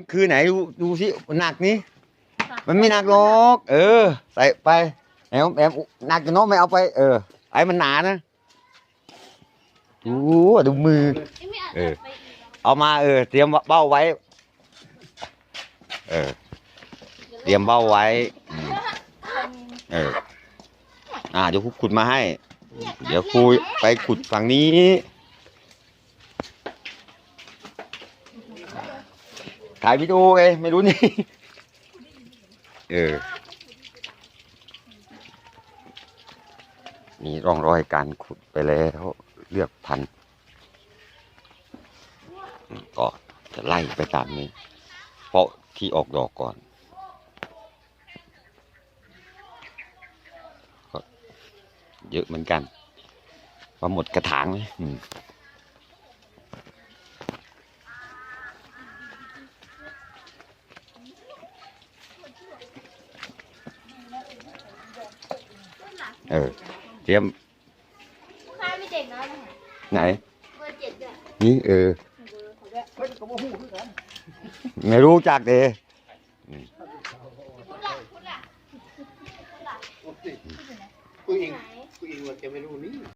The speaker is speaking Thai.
มันคือไหนดูดูสิหนักนี่มันไม่หนักหรอก เออ ใส่ไปแอมแอมหนักจะน้องไม่เอาไป เออ ไอ้มันหนานะดูดูมือ เออ เอามาเออ เตรียมเบ้าไว้ เออ เตรียมเบ้าไว้อืมเออ อ่าเดี๋ยวครูขุดมาให้ เดี๋ยวครูไปขุดฝั่งนี้ ถ่ายวิดีโอไงไม่รู้นี่ เออ มีร่องรอยการขุดไปแล้วเลือกพันธุ์ก็จะไล่ไปตามนี้ เพราะที่ออกดอกก่อนก็เยอะเหมือนกันว่าหมดกระถางเลยอืม เออเตรียมลูกค้าไม่เด็กนะไหน เบอร์เจ็ดด้วยนี่เออเฮ้ยก็บ่ฮู้คือกันไม่รู้จักเดพูดละพูดละกูเองไหน กูเองว่าแกไม่รู้นี่